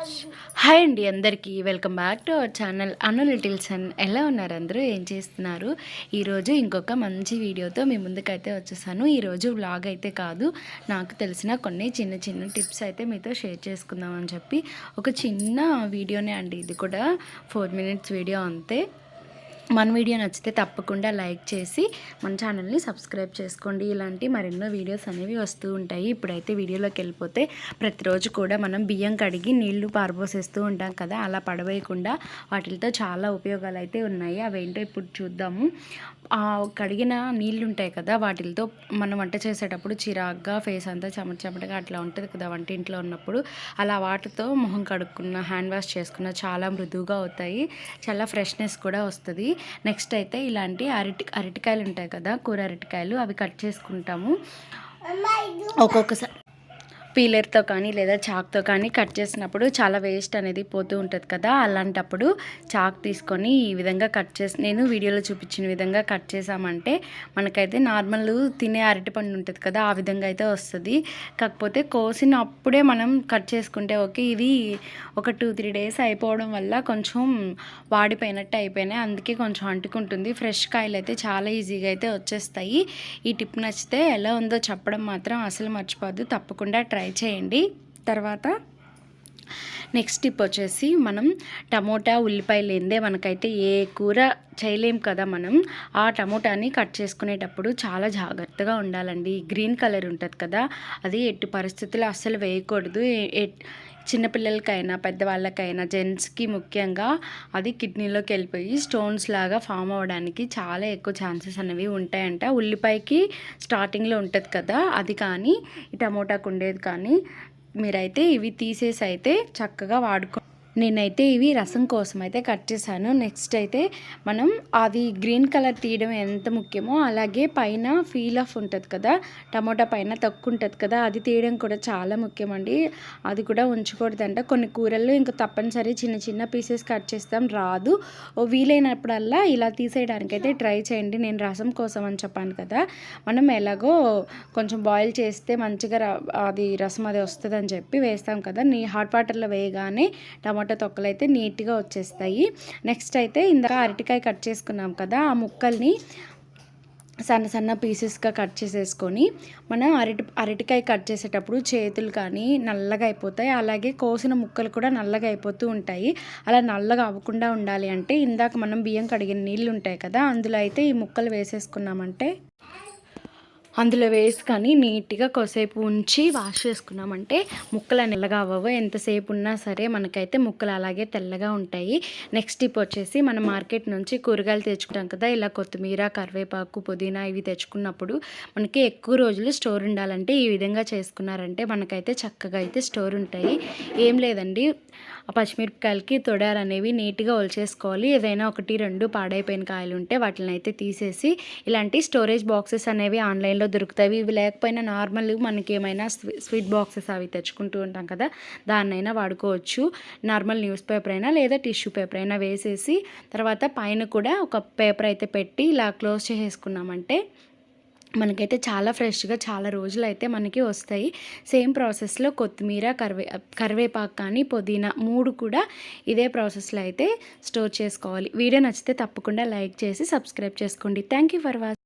Hi అండి అందరికీ. Welcome back to our channel Anu little sun ఎలా ఉన్నారు అందరూ? ఏం చేస్తున్నారు? ఈరోజు ఇంకొక మంచి వీడియోతో మీ ముందుకైతే వచ్చేసాను. ఈరోజు వ్లాగ్ అయితే కాదు నాకు తెలిసిన కొన్ని చిన్న చిన్న టిప్స్ అయితే మీతో షేర్ చేసుకుందామని చెప్పి ఒక చిన్న వీడియోనే అండి. ఇది కూడా ఫోర్ మినిట్స్ వీడియో అంతే. మన వీడియో నచ్చితే తప్పకుండా లైక్ చేసి మన ఛానల్ని సబ్స్క్రైబ్ చేసుకోండి. ఇలాంటి మరెన్నో వీడియోస్ అనేవి వస్తూ ఉంటాయి. ఇప్పుడైతే వీడియోలోకి వెళ్ళిపోతే ప్రతిరోజు కూడా మనం బియ్యం కడిగి నీళ్ళు పారబోసేస్తూ ఉంటాం కదా. అలా పడవేయకుండా వాటితో చాలా ఉపయోగాలు అయితే ఉన్నాయి. అవేంటో ఇప్పుడు చూద్దాము. కడిగిన నీళ్ళు ఉంటాయి కదా వాటితో మనం వంట చేసేటప్పుడు చిరాగ్గా ఫేస్ అంతా చెమట చెమటగా అట్లా ఉంటుంది కదా వంటింట్లో ఉన్నప్పుడు. అలా వాటితో మొహం కడుక్కున్న హ్యాండ్ వాష్ చేసుకున్న చాలా మృదువుగా అవుతాయి. చాలా ఫ్రెష్నెస్ కూడా వస్తుంది. నెక్స్ట్ అయితే ఇలాంటి అరటి అరటికాయలు ఉంటాయి కదా కూర అరటికాయలు అవి కట్ చేసుకుంటాము. ఒక్కొక్కసారి పీలర్తో కానీ లేదా చాక్తో కానీ కట్ చేసినప్పుడు చాలా వేస్ట్ అనేది పోతూ ఉంటుంది కదా అలాంటప్పుడు చాక్ తీసుకొని ఈ విధంగా కట్ చేసి నేను వీడియోలో చూపించిన విధంగా కట్ చేసామంటే మనకైతే నార్మల్ తినే అరటిపండు ఉంటుంది కదా ఆ విధంగా అయితే వస్తుంది. కాకపోతే కోసినప్పుడే మనం కట్ చేసుకుంటే ఓకే ఇవి ఒక టూ త్రీ డేస్ అయిపోవడం వల్ల కొంచెం వాడిపోయినట్టు అయిపోయినాయి. అందుకే కొంచెం అంటుకుంటుంది. ఫ్రెష్ కాయలు అయితే చాలా ఈజీగా అయితే వచ్చేస్తాయి. ఈ టిప్ నచ్చితే ఎలా ఉందో చెప్పడం మాత్రం అసలు మర్చిపోద్దు తప్పకుండా ట్రై చేయండి. తర్వాత నెక్స్ట్ టిప్ వచ్చేసి మనం టమోటా ఉల్లిపాయ లేదే మనకైతే ఏ కూర చేయలేం కదా మనం. ఆ టమోటాని కట్ చేసుకునేటప్పుడు చాలా జాగ్రత్తగా ఉండాలండి. గ్రీన్ కలర్ ఉంటుంది కదా అది ఎట్టి పరిస్థితుల్లో అస్సలు వేయకూడదు. చిన్నపిల్లలకైనా పెద్దవాళ్ళకైనా జెంట్స్కి ముఖ్యంగా అది కిడ్నీలోకి వెళ్ళిపోయి స్టోన్స్ లాగా ఫామ్ అవ్వడానికి చాలా ఎక్కువ ఛాన్సెస్ అనేవి ఉంటాయంట. ఉల్లిపాయకి స్టార్టింగ్లో ఉంటుంది కదా అది కానీ ఈ టమోటాకు ఉండేది కానీ మీరైతే ఇవి తీసేసి అయితే చక్కగా వాడుకో నేనైతే ఇవి రసం కోసం అయితే కట్ చేశాను. నెక్స్ట్ అయితే మనం అది గ్రీన్ కలర్ తీయడం ఎంత ముఖ్యమో అలాగే పైన ఫీల్ ఆఫ్ ఉంటుంది కదా టమోటా పైన తక్కువ ఉంటుంది కదా అది తీయడం కూడా చాలా ముఖ్యమండి. అది కూడా ఉంచకూడదంట. కొన్ని కూరల్లో ఇంకా తప్పనిసరి చిన్న చిన్న పీసెస్ కట్ చేస్తాం రాదు. ఓ వీలైనప్పుడల్లా ఇలా తీసేయడానికి అయితే ట్రై చేయండి. నేను రసం కోసం అని చెప్పాను కదా మనం ఎలాగో కొంచెం బాయిల్ చేస్తే మంచిగా అది రసం అది వస్తుందని చెప్పి వేస్తాం కదా. నీ హాట్ వాటర్లో వేయగానే టమో టమాటా తొక్కలు అయితే నీట్గా వచ్చేస్తాయి. నెక్స్ట్ అయితే ఇందాక అరటికాయ కట్ చేసుకున్నాం కదా ఆ ముక్కల్ని సన్న సన్న పీసెస్గా కట్ చేసేసుకొని మనం అరటి అరటికాయ కట్ చేసేటప్పుడు చేతులు కానీ నల్లగా అయిపోతాయి. అలాగే కోసిన ముక్కలు కూడా నల్లగా అయిపోతూ ఉంటాయి. అలా నల్లగా అవ్వకుండా ఉండాలి అంటే ఇందాక మనం బియ్యం కడిగిన నీళ్ళు ఉంటాయి కదా అందులో అయితే ఈ ముక్కలు వేసేసుకున్నామంటే అందులో వేసుకొని నీట్గా కొద్దిసేపు ఉంచి వాష్ చేసుకున్నామంటే ముక్కలు నల్లగా అవ్వవు. ఎంతసేపు ఉన్నా సరే మనకైతే ముక్కలు అలాగే తెల్లగా ఉంటాయి. నెక్స్ట్ టిప్ వచ్చేసి మనం మార్కెట్ నుంచి కూరగాయలు తెచ్చుకుంటాం కదా ఇలా కొత్తిమీర కరివేపాకు పుదీనా ఇవి తెచ్చుకున్నప్పుడు మనకి ఎక్కువ రోజులు స్టోర్ ఉండాలంటే ఈ విధంగా చేసుకున్నారంటే మనకైతే చక్కగా అయితే స్టోర్ ఉంటాయి. ఏం లేదండి. ఆ పచ్చిమిరపకాయలకి తొడాలు అనేవి నీట్గా ఒలిచేసుకోవాలి. ఏదైనా ఒకటి రెండు పాడైపోయిన కాయలు ఉంటే వాటిని అయితే తీసేసి ఇలాంటి స్టోరేజ్ బాక్సెస్ అనేవి ఆన్లైన్లో దొరుకుతాయి. ఇవి లేకపోయినా నార్మల్ మనకి ఏమైనా స్వీట్ బాక్సెస్ అవి తెచ్చుకుంటూ ఉంటాం కదా దాన్నైనా వాడుకోవచ్చు. నార్మల్ న్యూస్ పేపర్ అయినా లేదా టిష్యూ పేపర్ అయినా వేసేసి తర్వాత పైన కూడా ఒక పేపర్ అయితే పెట్టి ఇలా క్లోజ్ చేసేసుకున్నామంటే మనకైతే చాలా ఫ్రెష్గా చాలా రోజులు అయితే మనకి వస్తాయి. సేమ్ ప్రాసెస్లో కొత్తిమీర కరివే కరివేపాకు కానీ పుదీనా మూడు కూడా ఇదే ప్రాసెస్లో అయితే స్టోర్ చేసుకోవాలి. వీడియో నచ్చితే తప్పకుండా లైక్ చేసి సబ్స్క్రైబ్ చేసుకోండి. Thank you for watching